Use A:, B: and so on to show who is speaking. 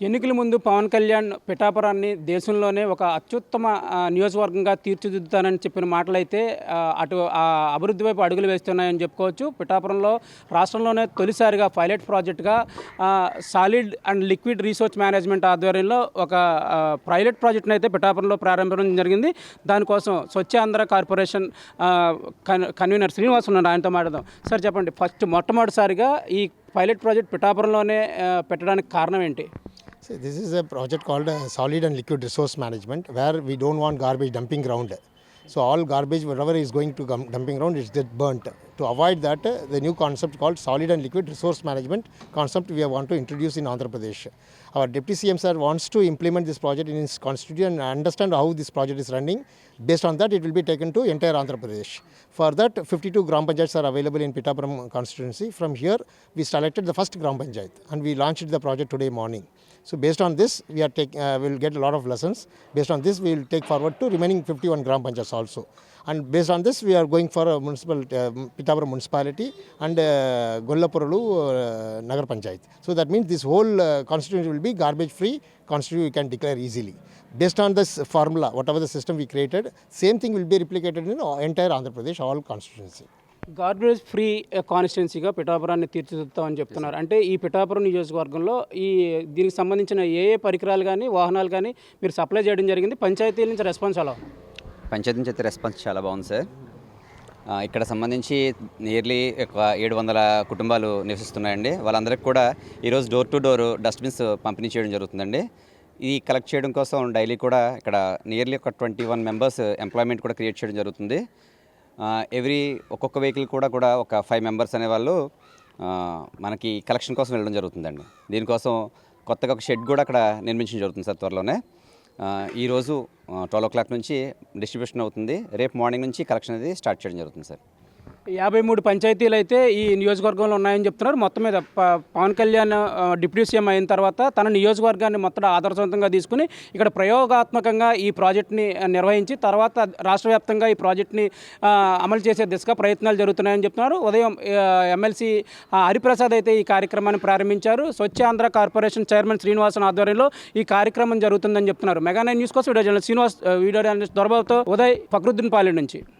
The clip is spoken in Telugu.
A: ఎన్నికల ముందు పవన్ కళ్యాణ్ పిఠాపురాన్ని దేశంలోనే ఒక అత్యుత్తమ నియోజకవర్గంగా తీర్చిదిద్దుతానని చెప్పిన మాటలైతే అటు ఆ అభివృద్ధి వైపు అడుగులు వేస్తున్నాయని చెప్పుకోవచ్చు. పిఠాపురంలో రాష్ట్రంలోనే తొలిసారిగా పైలట్ ప్రాజెక్టుగా solid and liquid resource management ఆధ్వర్యంలో ఒక ఆ, పైలట్ ప్రాజెక్ట్ని అయితే పిఠాపురంలో ప్రారంభించడం జరిగింది. దానికోసం స్వచ్ఛ ఆంధ్ర కార్పొరేషన్ కన్ కన్వీనర్ శ్రీనివాస్ ఉన్నారు ఆయనతో మాట్లాడదాం. సార్ చెప్పండి ఫస్ట్ మొట్టమొదటిసారిగా ఈ పైలట్ ప్రాజెక్ట్ పిఠాపురంలోనే పెట్టడానికి కారణం ఏంటి?
B: See, this is a project called uh, Solid and Liquid Resource Management, where we don't want garbage dumping ground. So all garbage, whatever is going to dumping ground, is get burnt. To avoid that, uh, the new concept called Solid and Liquid Resource Management concept we want to introduce in Andhra Pradesh. Our Deputy CM sir wants to implement this project in his constituency and understand how this project is running. Based on that, it will be taken to entire Andhra Pradesh. For that, 52 Gram Panchayats are available in Pittapuram constituency. From here, we selected the first Gram Panchayat and we launched the project today morning. So based on this, we are take, uh, will get a lot of lessons. Based on this, we will take forward to remaining 51 gram panchayats also. And based on this, we are going for a municipal uh, Pitapura municipality and uh, Gollapuralu uh, Nagar Panchayat. So that means this whole uh, constituency will be garbage free constituency we can declare easily. Based on this formula, whatever the system we created, same thing will be replicated in entire Andhra Pradesh, all constituency.
A: Garbage free కాన్స్టిట్యున్సీగా పిఠాపురాన్ని తీర్చిదిద్దామని చెప్తున్నారు. అంటే ఈ పిఠాపురం నియోజకవర్గంలో ఈ దీనికి సంబంధించిన ఏ ఏ పరికరాలు కానీ వాహనాలు కానీ మీరు సప్లై చేయడం జరిగింది. పంచాయతీ నుంచి రెస్పాన్స్ అలా
C: పంచాయతీ నుంచి అయితే రెస్పాన్స్ చాలా బాగుంది సార్. ఇక్కడ సంబంధించి నియర్లీ ఒక ఏడు వందల కుటుంబాలు నివసిస్తున్నాయండి. వాళ్ళందరికీ కూడా ఈరోజు డోర్ టు డోర్ డస్ట్బిన్స్ పంపిణీ చేయడం జరుగుతుందండి. ఈ కలెక్ట్ చేయడం కోసం డైలీ కూడా ఇక్కడ నియర్లీ ఒక ట్వంటీ వన్ మెంబర్స్ ఎంప్లాయ్మెంట్ కూడా క్రియేట్ చేయడం జరుగుతుంది. ఎవ్రీ ఒక్కొక్క వెహికల్ కూడా కూడా ఒక ఫైవ్ మెంబర్స్ అనేవాళ్ళు మనకి కలెక్షన్ కోసం వెళ్ళడం జరుగుతుందండి. దీనికోసం కొత్తగా ఒక షెడ్ కూడా అక్కడ నిర్మించడం జరుగుతుంది సార్ త్వరలోనే. ఈరోజు ట్వెల్వ్ ఓ క్లాక్ నుంచి డిస్ట్రిబ్యూషన్ అవుతుంది. రేపు మార్నింగ్ నుంచి కలెక్షన్ అనేది స్టార్ట్ చేయడం జరుగుతుంది సార్.
A: యాభై మూడు పంచాయతీలు అయితే ఈ నియోజకవర్గంలో ఉన్నాయని చెప్తున్నారు. మొత్తం మీద పవన్ కళ్యాణ్ డిప్యూటీ సీఎం అయిన తర్వాత తన నియోజకవర్గాన్ని మొత్తం ఆదర్శవంతంగా తీసుకుని ఇక్కడ ప్రయోగాత్మకంగా ఈ ప్రాజెక్ట్ని నిర్వహించి తర్వాత రాష్ట్ర వ్యాప్తంగా ఈ ప్రాజెక్ట్ని అమలు చేసే దిశగా ప్రయత్నాలు జరుగుతున్నాయని చెప్తున్నారు. ఉదయం ఎమ్మెల్సీ హరిప్రసాద్ అయితే ఈ కార్యక్రమాన్ని ప్రారంభించారు. స్వచ్ఛ ఆంధ్ర కార్పొరేషన్ చైర్మన్ శ్రీనివాసన్ ఆధ్వర్యంలో ఈ కార్యక్రమం జరుగుతుందని చెప్తున్నారు. మెగా నైన్ న్యూస్ కోసం video journalist Srinivas video journalist దొరబాబుతో Uday Fakruddin Palem నుంచి.